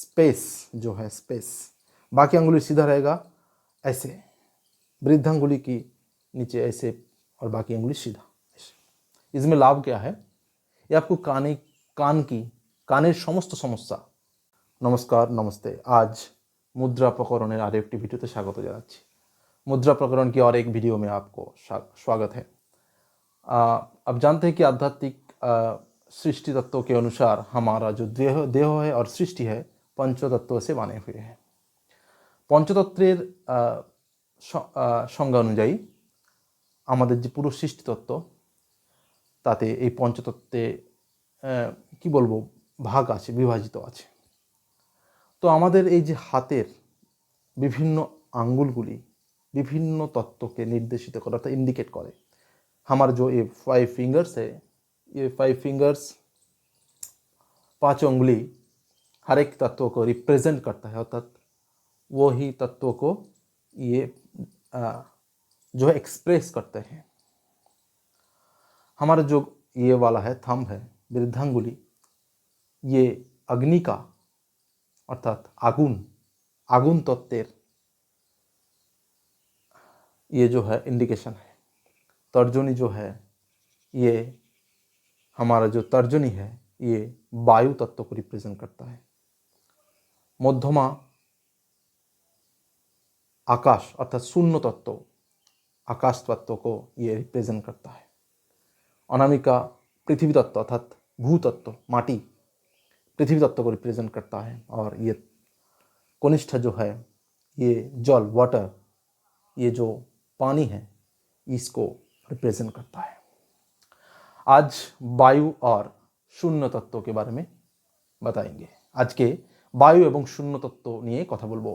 space जो है space बाकी अंगुली सीधा रहेगा ऐसे वृद्ध अंगुली की नीचे ऐसे और बाकी अंगुली सीधा इसमें लाभ क्या है ये आपको काने कान की कान समस्त समस्या नमस्कार नमस्ते आज मुद्रा प्रकरणের আর একটি ভিডিওতে স্বাগত जाना मुद्रा प्रकरण की और एक वीडियो में आपको स्वागत है आप जानते हैं कि आध्यात्मिक सृष्टि तत्वों के अनुसार हमारा जो देह देह है और सृष्टि है পঞ্চতত্ত্ব तत्व से बने हुए পঞ্চতত্ত্বের সংজ্ঞা অনুযায়ী আমাদের যে পুরো সৃষ্টি তত্ত্ব তাতে এই পঞ্চতত্ত্বে কি বলবো ভাগ আছে বিভাজিত আছে তো আমাদের এই যে হাতের বিভিন্ন আঙ্গুলগুলি বিভিন্ন তত্ত্বকে নির্দেশিত করে অর্থাৎ ইন্ডিকেট করে আমার যে a five fingers a five fingers পাঁচ আঙ্গুলি हर एक तत्व को रिप्रेजेंट करता है अर्थात वो ही तत्व को ये जो है एक्सप्रेस करते हैं हमारा जो ये वाला है थम्ब है वृद्धांगुली ये अग्नि का अर्थात आगुन आगुन तत्व तो ये जो है इंडिकेशन है तर्जुनी जो है ये हमारा जो तर्जुनी है ये वायु तत्व को रिप्रेजेंट करता है मध्यमा आकाश अर्थात शून्य तत्व आकाश तत्व को ये रिप्रेजेंट करता है अनामिका पृथ्वी तत्व अर्थात भू तत्व माटी पृथ्वी तत्व को रिप्रेजेंट करता है और ये कनिष्ठ जो है ये जल वाटर ये जो पानी है इसको रिप्रेजेंट करता है आज वायु और शून्य तत्व के बारे में बताएंगे आज के বায়ু এবং শূন্যতত্ত্ব নিয়ে কথা বলবো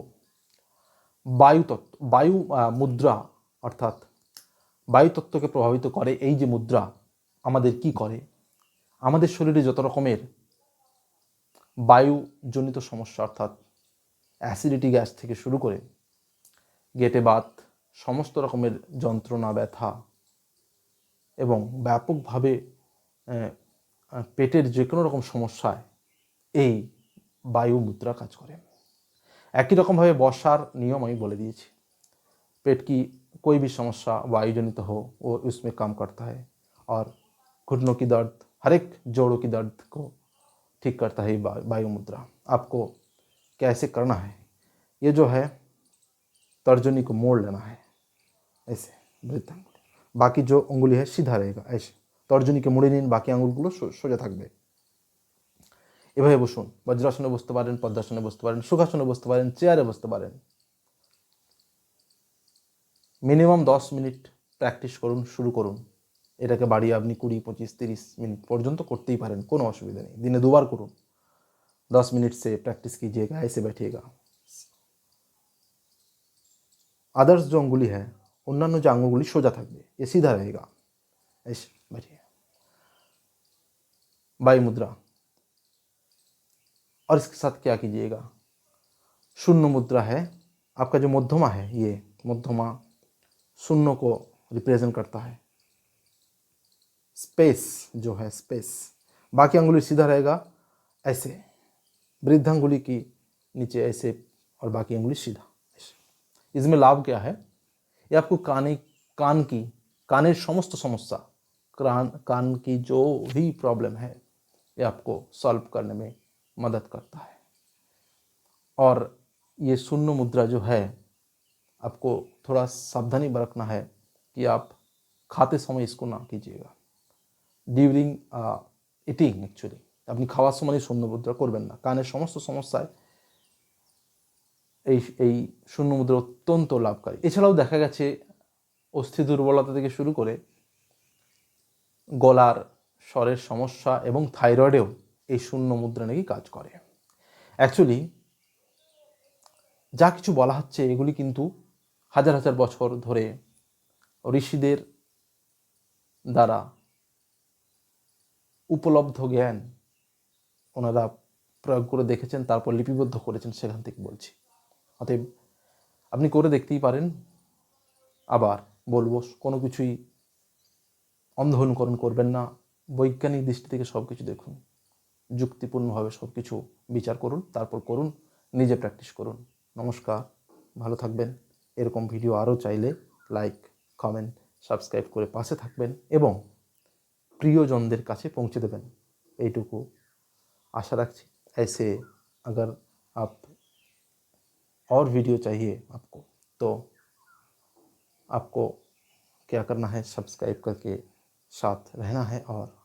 বায়ুতত্ত্ব বায়ু মুদ্রা অর্থাৎ বায়ুতত্ত্বকে প্রভাবিত করে এই যে মুদ্রা আমাদের কি করে আমাদের শরীরে যত রকমের বায়ুজনিত সমস্যা অর্থাৎ অ্যাসিডিটি গ্যাস থেকে শুরু করে গেটে বাত সমস্ত রকমের যন্ত্রণা ব্যথা এবং ব্যাপকভাবে পেটের যে কোনো রকম সমস্যায় এই वायु বায়ু মুদ্রা কাজ করে একই রকমভাবে বর্ষার নিয়ম আমি বলে দিয়েছি पेट की कोई भी समस्या वायुजनित हो वो उसमें काम करता है और घुटनों की दर्द हर एक जोड़ों की दर्द को ठीक करता है वायु मुद्रा आपको कैसे करना है ये जो है तर्जनी को मोड़ लेना है ऐसे वृद्ध अंगुली बाकी जो उंगली है सीधा रहेगा ऐसे तर्जनी के मुड़े नहीं बाकी आंगुलगुलो सोजा थकবে এভাবে বসুন বজ্রাসনে বসতে পারেন পদ্মাসনে বসতে পারেন সুখাসনে বসতে পারেন চেয়ারে বসতে পারেন মিনিমাম দশ মিনিট প্র্যাকটিস করুন শুরু করুন এটাকে বাড়িয়ে আপনি কুড়ি পঁচিশ তিরিশ মিনিট পর্যন্ত করতেই পারেন কোনো অসুবিধা নেই দিনে দুবার করুন দस मिनट से प्रैक्टिस कीजिएगा ব্যাঠিয়ে গা আদার্স যে অঙ্গুলি হ্যাঁ অন্যান্য যে আঙুলগুলি সোজা থাকবে এ সিধা গা এসে ব্যাঠিয়ে বায়ু মুদ্রা और इसके साथ क्या कीजिएगा शून्य मुद्रा है आपका जो मध्यमा है ये मध्यमा शून्य को रिप्रेजेंट करता है स्पेस जो है स्पेस बाकी अंगुली सीधा रहेगा ऐसे वृद्ध अंगुली की नीचे ऐसे और बाकी अंगुली सीधा इसमें लाभ क्या है ये आपको काने कान की কানের समस्त समस्या कान कान की जो भी प्रॉब्लम है ये आपको सॉल्व करने में मदद करता है और ये शून्य मुद्रा जो है आपको थोड़ा सावधानी बरतना है कि आप खाते समय इसको ना कीजिएगा ডিউরিং ইটিং অ্যাকচুয়ালি আপনি খাওয়ার সময় শূন্য মুদ্রা করবেন না কানের সমস্ত সমস্যায় এই এই শূন্য মুদ্রা অত্যন্ত লাভকারী এছাড়াও দেখা গেছে অস্থি দুর্বলতা থেকে শুরু করে গলার স্বরের সমস্যা এবং থাইরয়েডেও এই শূন্য মুদ্রা নাকি কাজ করে অ্যাকচুয়ালি যা কিছু বলা হচ্ছে এগুলি কিন্তু হাজার হাজার বছর ধরে ঋষিদের দ্বারা উপলব্ধ জ্ঞান ওনারা প্রয়োগ করে দেখেছেন তারপর লিপিবদ্ধ করেছেন সেখান থেকে বলছি অতএব আপনি করে দেখতেই পারেন আবার বলবো কোনো কিছুই অন্ধ অনুকরণ করবেন না বৈজ্ঞানিক দৃষ্টি থেকে সব কিছু দেখুন যুক্তিপুর্ণভাবে সবকিছু বিচার করুন তারপর করুন নিজে প্র্যাকটিস করুন নমস্কার ভালো থাকবেন এরকম ভিডিও আরো চাইলে লাইক কমেন্ট সাবস্ক্রাইব করে পাশে থাকবেন এবং প্রিয়জনদের কাছে পৌঁছে দেবেন এইটুকো আশা রাখছি else अगर आप और वीडियो चाहिए आपको तो आपको क्या करना है सब्सक्राइब करके साथ रहना है और